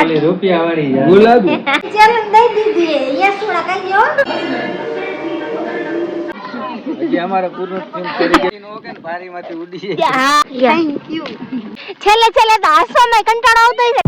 ઓલી રૂપિયા વાળી ગુલાબી. ચાલો દઈ દીધી. યસ થોડા કઈ દો હજી અમારે પૂરું film કરી ગઈ. નો કે ને બારીમાંથી ઉડી જાય. થેન્ક યુ છેલ્લે છેલ્લે તો હાસવામાં કંટાળો આવતો છે.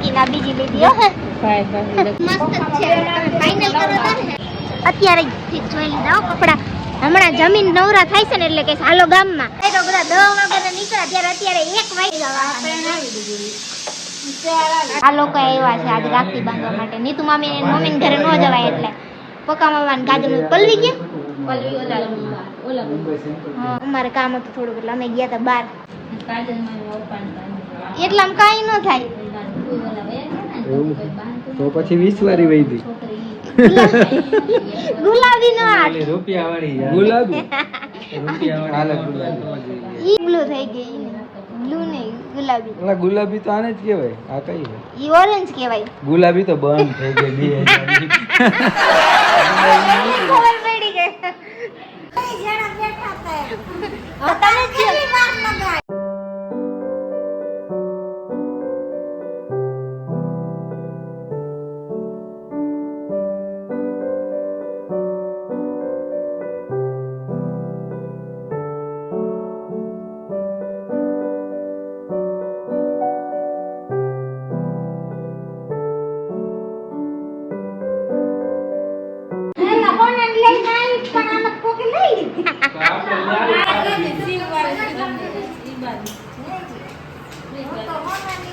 મૂકીને બીજી લીધી હો મસ્ત છે. ફાઇનલ કરો ને અત્યારે જોઈ લીધા કપડા. હમણાં જમીન નવરા થાય છે ને એટલે કે હાલો ગામમાં. એ તો બધા વાગે વાગ્યા નીકળ્યા ત્યારે અત્યારે એક વાગી આ લોકો આવ્યા છે આજ રાખડી બાંધવા માટે. નીતુ મામી ને મમ્મી ઘરે ન જવાય એટલે. પકા મામા ને કાજુ પલવી ગયા હા, અમારે કામ હતું થોડુંક એટલે અમે ગયા હતા બાર. એટલામાં કાંઈ ન થાય. તો પછી વીસ વાળી વહી ગુલાબી નો હાથ રૂપિયા વાળી ગુલાબી? રૂપિયા વાળી. ગુલાબી. બ્લુ થઈ ગઈ બ્લુ નહીં ગુલાબી. ઓલા ગુલાબી તો આને જ કહેવાય. આ કઈ? ઈ ઓરેન્જ કહેવાય. ગુલાબી તો બંધ થઈ ગઈ બે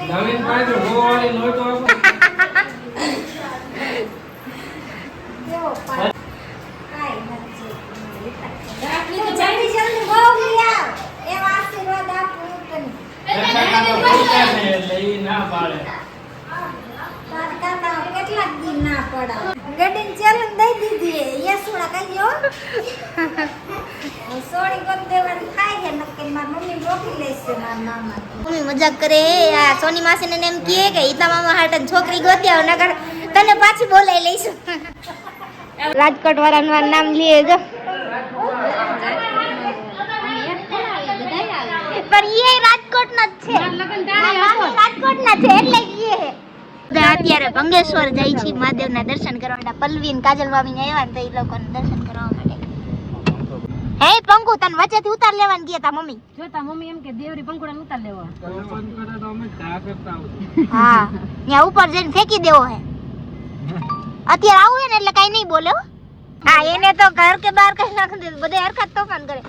નવીન પાસે તો સો વાળી નોટો આપો. પૈસા છે એટલે ઈ ના પાડે. કેટલાક દી ના પડા ગડીને ચેલેન્જ દઈ દીધી યસ થોડા કઈ દો સોડી ગમ દેવાની થાય છે નક્કી માર મમ્મી રોકી લેશે માર મામા મમ્મી મજાક કરે આ સોની માસી ને એમ કહે કે ઈતા મામા હાટન છોકરી ગોત્યા નગર તને પાછી બોલાઈ લઈશું. રાજકોટ વાળાનું નામ લીએ જો. પણ એ રાજકોટ ના જ છે. રાજકોટ ના છે એટલે એ અત્યારે ભંગેશ્વર જાય છે મહાદેવના દર્શન કરવા માટે પલ્લવી કાજલ મામી ને આવ્યા ને તો એ લોકોને દર્શન કરવા હે પંકુ તને વચ્ચેથી ઉતાર લેવાન ગયા તા મમ્મી. જોતા મમ્મી એમ કે દેવરી પંકુડા ઉતાર લેવા. પંકુડા તો અમે ઘા કરતા હા ત્યાં ઉપર જઈને ફેંકી દેવો હે. અત્યારે આવું હે ને એટલે કઈ નહીં બોલે હા. એને તો ઘર કે બહાર કઈ નાખી દે બધા હરખત તોફાન કરે.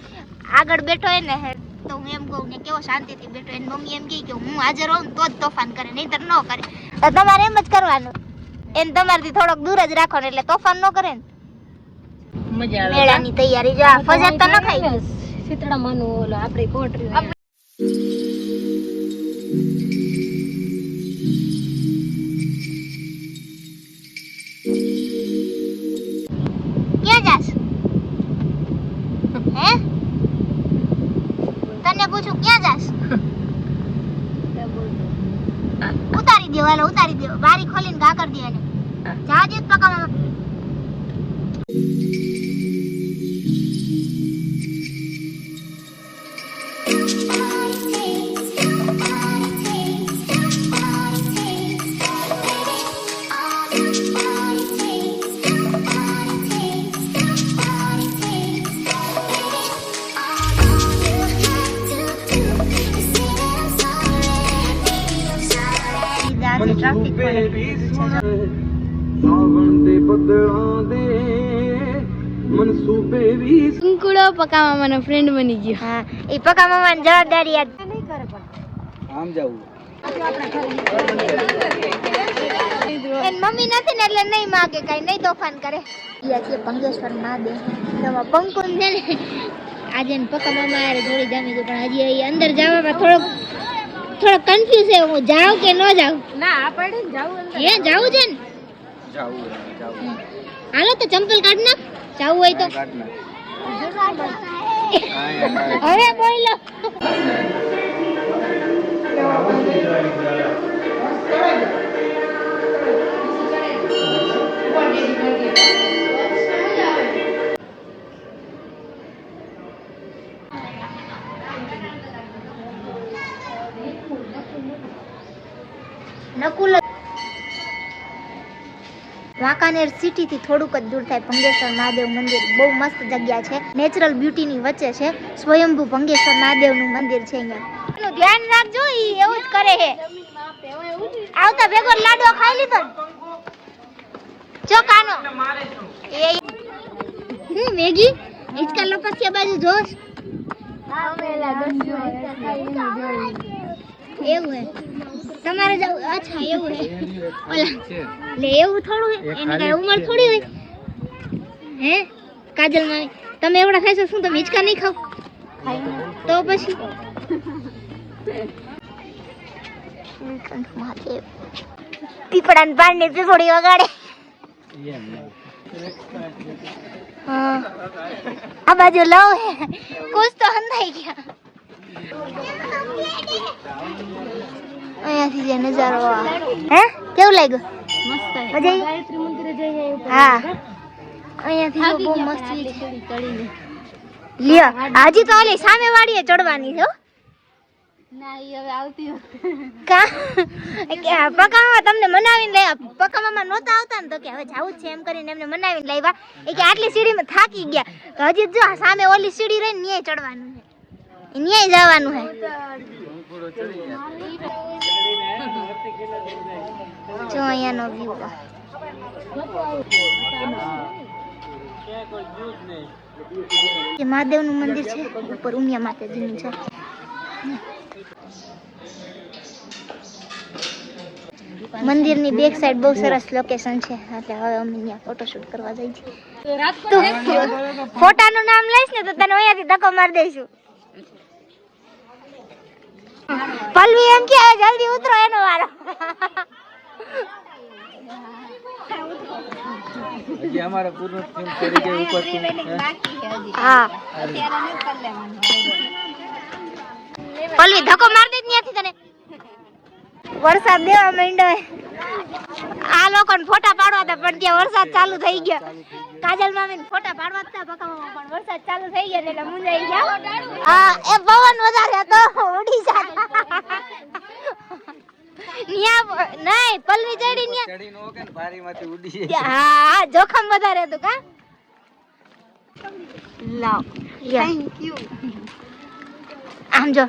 આગળ બેઠો હે ને હે, તો હું એમ કહું ને કેવો શાંતિથી બેઠો એને મમ્મી એમ કહે કે હું હાજર હોઉં તો જ તોફાન કરે નહીતર ન કરે. તો તમારે એમ જ કરવાનું. એને તમારાથી થોડોક દૂર જ રાખો ને એટલે તોફાન ન કરે ને. મજા આવે. મેળાની તૈયારી જો ફજત તો ન ખાઈ શીતળા માનું ઓલો આપણી કોટરી ક્યાં જાસ? હે? તને પૂછું ક્યાં જાસ? ઉતારી દો હાલો ઉતારી દો. બારી ખોલીને ઘા કરી દે એને. જહાજ જ પકાવવા પકા મામાનો ફ્રેન્ડ બની ગયો. હા એ પકા મામાની જવાબદારી યાદ નહીં કરે પણ. મમ્મી નથી ને એટલે નહીં માગે કઈ નહીં તોફાન કરે. પંગેશ્વરમાં બે પંકુન છે ને આજે પકા મામા જોડી જામી છે પણ હજી અંદર જવામાં થોડોક થોડોક કન્ફ્યુઝ છે હું જાઉં કે ન જાઉં? ના આપણે જાવું અંદર હે જાવું. છે ને? જાવું જાવું હાલો તો ચંપલ કાઢ નાખ. જાવું હોય તો. હવે બોલો. નકુલ વાંકાનેર સિટી થી થોડુંક જ દૂર થાય ભંગેશ્વર મહાદેવ મંદિર. બહુ મસ્ત જગ્યા છે. નેચરલ બ્યુટી ની વચ્ચે છે. સ્વયંભુ ભંગેશ્વર મહાદેવનું મંદિર છે અહીંયા. એનું ધ્યાન રાખજો ઈ એવું જ કરે છે. આવતા ભેગો લાડો ખાઈ લીધો ચોકાનો જો કાનો. એ હું મેગી? હિચકા લપસ્યા બાજુ જોશ. એવું હે તમારે જવું અચ્છા એવું હે ઓલા છે. લે એવું થોડું હે એની કઈ ઉંમર થોડી હોય? હે? કાજલ મામી તમે એવડા ખાઈ શું તમે હિચકા નહીં ખાવ? તો પછી? મહાદેવ પીપળાની પાણી પીપળી વગાડે. આ બાજુ લવ. હે કુછ તો હંધાઈ ગયા. અહીંયાથી જે નજારો હે? કેવું લાગ્યું? મસ્ત મજા ગાયત્રી મંદિરે જઈએ હા. અહીંયાથી બહુ મસ્ત લ્યો હજી તો ઓલી સામે વાડીએ ચડવાની છે હો. ના ઈ હવે આવતી કા? કે પકામાં તમને મનાવીને લઈ પકામાં નહોતા આવતા ને તો કે હવે જાવું જ છે એમ કરીને એમને મનાવીને લાવ્યા એ કે આટલી સીડીમાં થાકી ગયા. હજી જો આ સામે ઓલી સીડી રહી ન્યાય ચડવાનું છે. ન્યાય જવાનું છે. જો અહીંયાનો વ્યૂ જે મહાદેવનું મંદિર છે, ઉપર ઉમિયા માતાજીનું છે. મંદિરની બેક સાઈડ બહુ સરસ લોકેશન છે. એટલે હવે અમે અહીંયા ફોટોશૂટ કરવા જઈએ છીએ. ફોટાનું નામ લઈશ ને તો તને અહીંયાથી ધક્કો મારી દઈશું. પલ્લવી એમ કે જલ્દી ઉતરો, એનો વારો. હજી અમારે પૂર્ણ થયું કરી ઉપરથી ઉપર હા. પલ્લવી ધક્કો માર દે ત્યાંથી તને. વરસાદ દેવા માંડ્યો આ લોકોને ફોટા પાડવા હતા પણ ત્યાં વરસાદ ચાલુ થઈ ગયો. કાજલ મામી ફોટા પાડવા હતા પકામાં પણ વરસાદ ચાલુ થઈ ગયો એટલે મુંજાઈ ગયા. હા એ પવન વધારે હતો ઉડી જાય. ન્યા નહીં પલ્લવી ચડી ન્યા. ચડી નો કે ભારીમાંથી ઉડી જાય. હા જોખમ વધારે હતું કા? લાવ થેન્ક યુ આમ જો.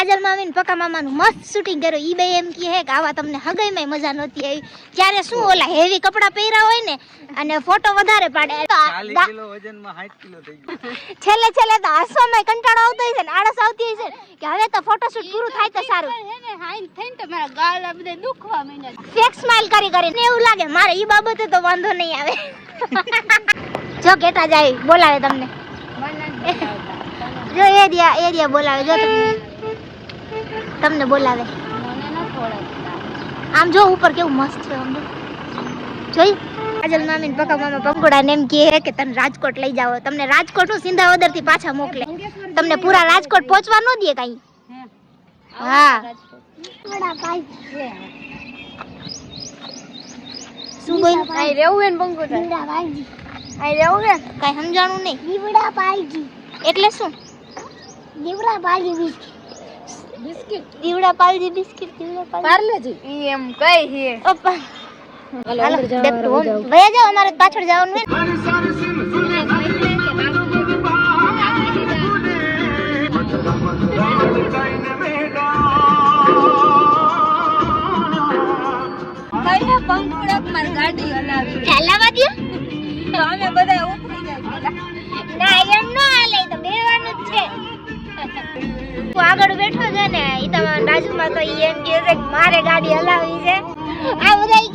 કાજલ મામી ને પકા મામાનું મસ્ત શૂટિંગ કર્યું. ઈ બે એમ કહે હે કે આવા તમને હગાઈમાં મજા નહોતી આવી. ત્યારે શું ઓલા હેવી કપડાં પહેર્યા હોય ને અને ફોટો વધારે પાડે. છેલ્લે છેલ્લે તો હસવામાં કંટાળો આવતો હોય છે ને આળસ આવતી હોય છે કે હવે તો ફોટોશૂટ પૂરું થાય તો સારું. ફેક સ્માઈલ કરી કરીને એવું લાગે મારે ઈ બાબતે તો વાંધો નહીં આવે. જો કેતા જાય બોલાવે તમને. જો એરિયા એરિયા બોલાવે જો તમને. તમને બોલાવે. આમ જો ઉપર કેવું મસ્ત છે જોઈ કાજલ મામી પકા મામા પંગોડા ને એમ કહે કે તને રાજકોટ લઈ જાવ તમને રાજકોટનું સિંધાવદરથી પાછા મોકલે. તમને પૂરા રાજકોટ પહોંચવા ન દે કઈ. હા. શું બોલ? આઈ રેવું હે પંગોડા? આઈ રેવું હે કઈ સમજાણું નહીં. દીવડા પાલજી એટલે શું? દીવડા પાલજી બિસ્કિટ દીવડા પાલજી બિસ્કિટ દીવડા પાલજી પાર્લેજી ઈ એમ કઈ હે ઓપા હાલો to home. વયા અમારે પાછળ જવાનું હે ને. કઈ બંગોડા મારી ગાડી હલાવી ચાલાવા દ્યો. તો અમે બધા આગળ બેઠો છે ને એ તમારા બાજુમાં તો એમ કે મારે ગાડી હલાવી છે. આ બધા